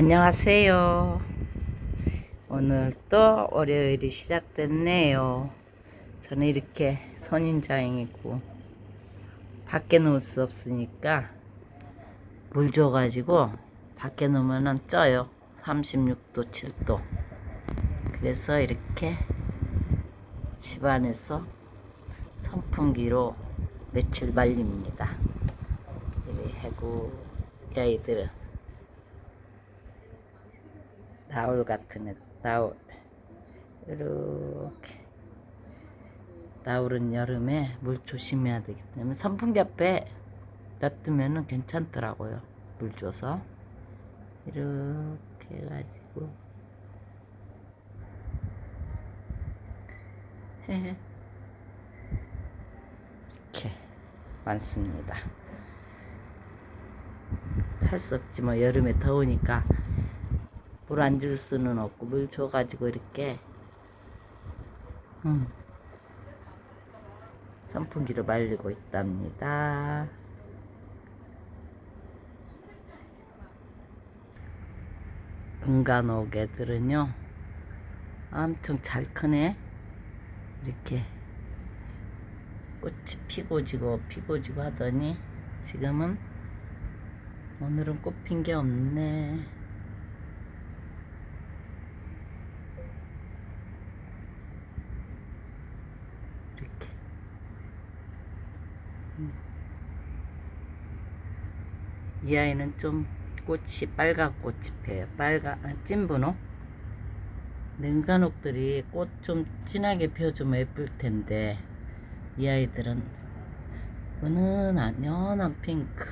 안녕하세요. 오늘 또 월요일이 시작됐네요. 저는 이렇게 선인장이고 밖에 놓을 수 없으니까 물 줘가지고 밖에 놓으면 쪄요. 36도, 7도. 그래서 이렇게 집안에서 선풍기로 며칠 말립니다. 이 해구 아이들은 나올 같은 애, 나올 이렇게. 나올은 여름에 물 조심해야 되기 때문에 선풍기 앞에 놔두면은 괜찮더라고요. 물 줘서. 이렇게 해가지고. 이렇게 많습니다. 할 수 없지 뭐. 여름에 더우니까 물 안 줄 수는 없고 물 줘가지고 이렇게 음, 선풍기로 말리고 있답니다. 은간옥 애들은요 엄청 잘 크네 이렇게 꽃이 피고 지고 피고 지고 하더니 지금은 오늘은 꽃 핀 게 없네. 이렇게. 음. 이 아이는 좀 꽃이 빨간 꽃이 피어요. 빨간 아, 찐분홍. 냉간옥들이 꽃 좀 진하게 피워주면 예쁠 텐데 이 아이들은 은은한 연한 핑크.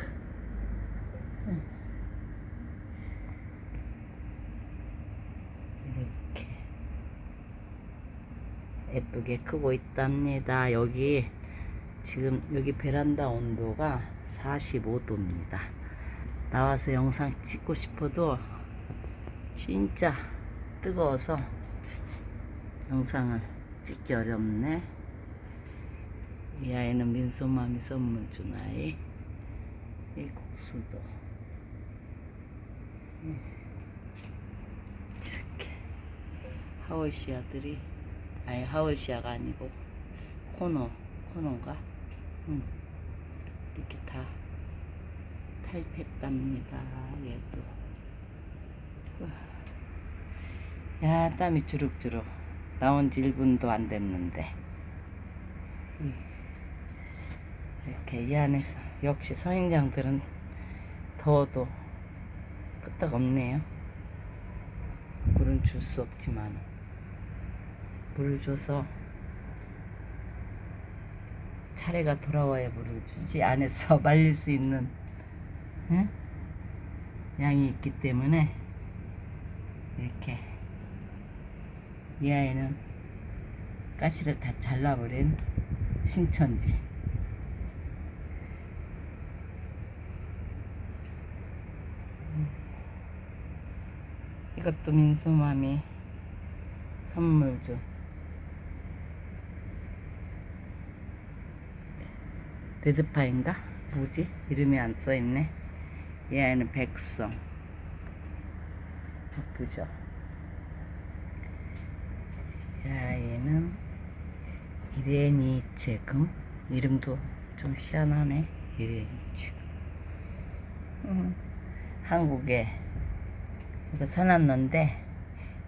이렇게 예쁘게 크고 있답니다. 여기 지금 여기 베란다 온도가 45도입니다. 나와서 영상 찍고 싶어도 진짜 뜨거워서 영상을 찍기 어렵네. 이 아이는 민소맘이 선물 준 아이. 이 국수도 이렇게 하월시아들이 아니 하월시아가 아니고 코너 코너가 응. 이렇게 다 탈폈답니다 얘도. 야 땀이 주룩주룩 나온 지 1분도 안 됐는데 응. 이렇게 이 안에서 역시 선인장들은 더워도 끄떡 없네요. 물은 줄 수 없지만 물을 줘서 차례가 돌아와야 물을 주지 안에서 말릴 수 있는 응? 양이 있기 때문에 이렇게 이 아이는 가시를 다 잘라버린 신천지 이것도 민수맘이 선물 준 레드파인가? 뭐지? 이름이 안 써있네 이 아이는 백성 예쁘죠? 이 아이는 이레니체금 이름도 좀 희한하네 이레니체금 음, 한국에 이거 사놨는데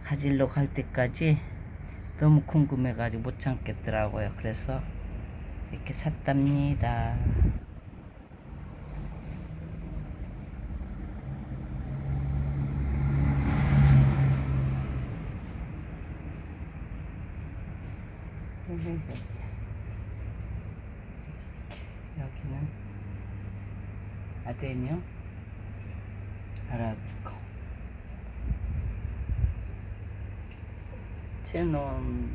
가질러 갈 때까지 너무 궁금해가지고 못 참겠더라고요. 그래서 이렇게 샀답니다. 여기는 아데니움 아라비코. 쟤는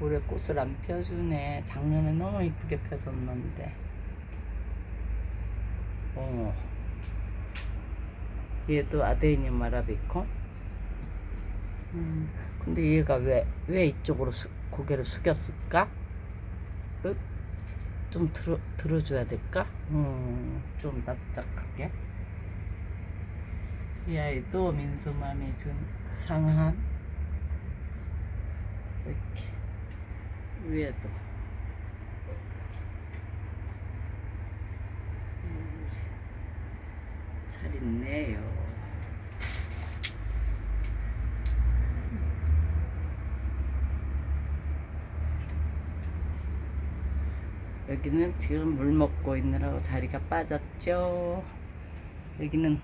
올해 꽃을 안 펴주네. 작년에 너무 이쁘게 펴줬는데. 어 얘도 아데니움 아라비코? 음, 근데 얘가 왜, 왜 이쪽으로 수, 고개를 숙였을까? 어? 좀 들어, 들어줘야 될까? 음, 좀 납작하게. 이 아이도 민소맘이 준 상한 이렇게 위에도 음, 잘 있네요. 여기는 지금 물 먹고 있느라고 자리가 빠졌죠. 여기는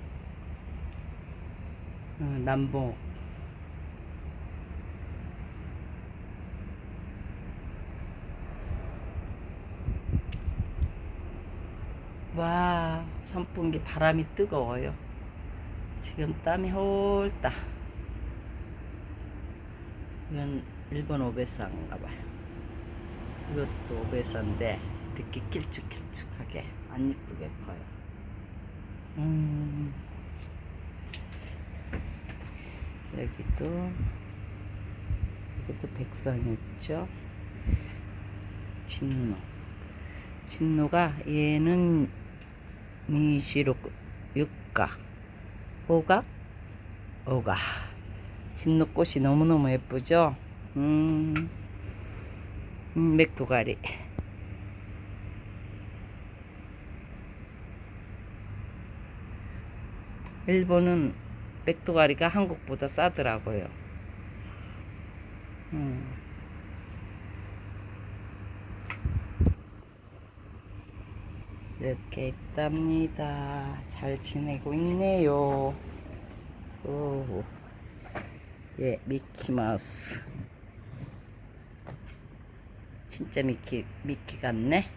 어, 남봉. 와 선풍기 바람이 뜨거워요. 지금 땀이 홀딱. 이건 일본 오베사인가 봐요 이것도 오베사인데 이렇게 길쭉길쭉하게 안 이쁘게 커요. 음. 여기도 여기도 백성 있죠? 진노. 진노가 얘는 미시로 육각 오각 오각. 진노꽃이 너무너무 예쁘죠? 음, 음 맥도가리 일본은 맥도가리가 한국보다 싸더라고요. 음. 이렇게 있답니다. 잘 지내고 있네요. 오, 예, 미키마우스. 진짜 미키, 미키 같네.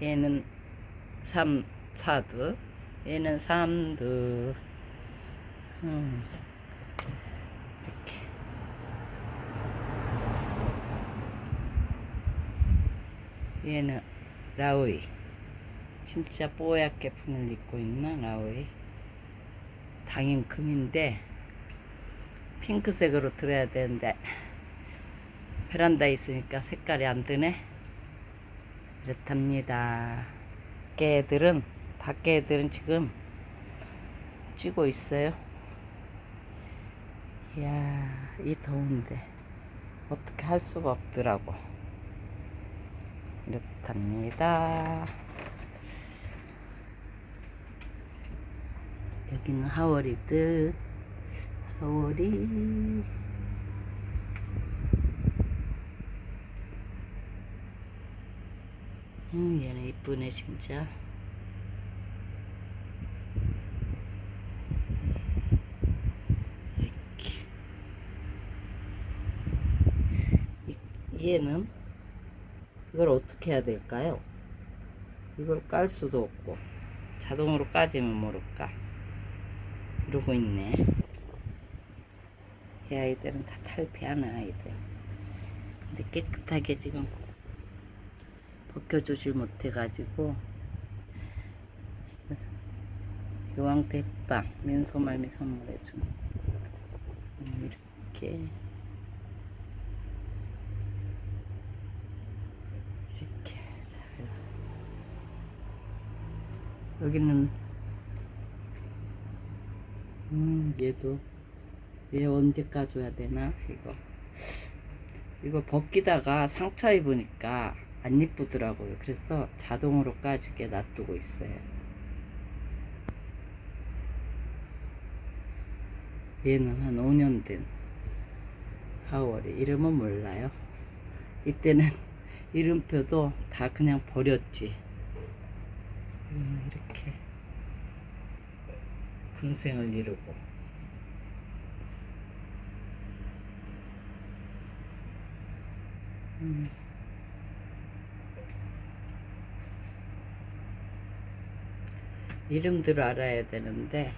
얘는 삼, 사두. 얘는 삼두. 음. 이렇게. 얘는 라우이. 진짜 뽀얗게 분을 입고 있는 라우이. 당연 금인데 핑크색으로 들어야 되는데 베란다에 있으니까 색깔이 안 드네. 이렇답니다. 밖에 애들은 밖에 애들은 지금 찌고 있어요. 이야, 이 더운데 어떻게 할 수가 없더라고. 이렇답니다. 여기는 하월이듯 하월이 음, 얘는 이쁘네 진짜. 이렇게. 이- 얘는 이걸 어떻게 해야 될까요? 이걸 깔 수도 없고 자동으로 까지면 모를까 이러고 있네 이 아이들은 다 탈피하는 아이들 근데 깨끗하게 지금 벗겨주질 못해가지고. 요왕 대빵 면소말미 선물해준 음, 이렇게. 이렇게 잘 여기는 음 얘도 얘 언제 까줘야 되나? 이거. 이거 벗기다가 상처 입으니까 안 이쁘더라고요. 그래서 자동으로 까지게 놔두고 있어요. 얘는 한 5년 된 하월이. 이름은 몰라요. 이때는 이름표도 다 그냥 버렸지. 음, 이렇게 금생을 이루고. 음. 이름들을 알아야 되는데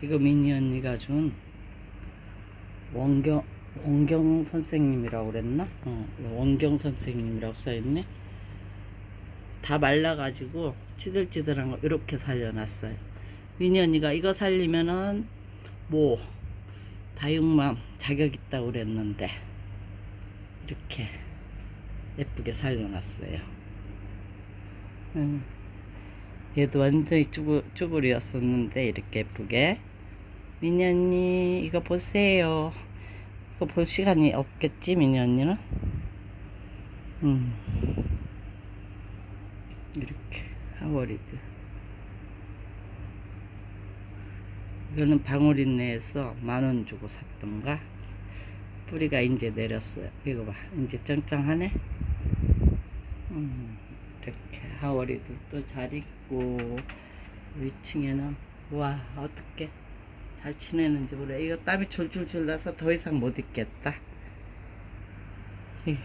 이거 미니 언니가 준 원경 원경 선생님이라고 그랬나? 어, 원경 선생님이라고 써있네. 다 말라가지고 찌들찌들한 거 이렇게 살려놨어요. 미니 언니가 이거 살리면은 뭐 다육맘 자격 있다고 그랬는데 이렇게 예쁘게 살려놨어요. 음. 얘도 완전히 쭈글, 쭈글이었었는데 이렇게 예쁘게. 미니 언니 이거 보세요. 이거 볼 시간이 없겠지 미니 언니는? 음. 이렇게 하워리드. 이거는 방울인내에서 만 원 주고 샀던가? 뿌리가 이제 내렸어요. 이거 봐. 이제 짱짱하네? 음, 이렇게 하워리도 또 잘 있고 위층에는 와 어떻게 잘 지내는지 몰라 이거 땀이 줄줄줄 나서 더 이상 못 있겠다. 이-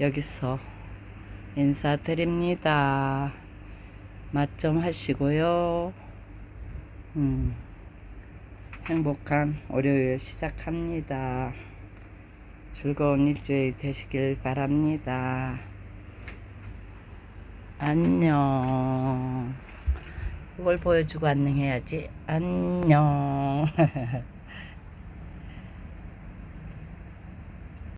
여기서 인사드립니다. 맛 좀 하시고요. 음, 행복한 월요일 시작합니다. 즐거운 일주일 되시길 바랍니다. 안녕. 이걸 보여주고 안녕해야지. 안녕.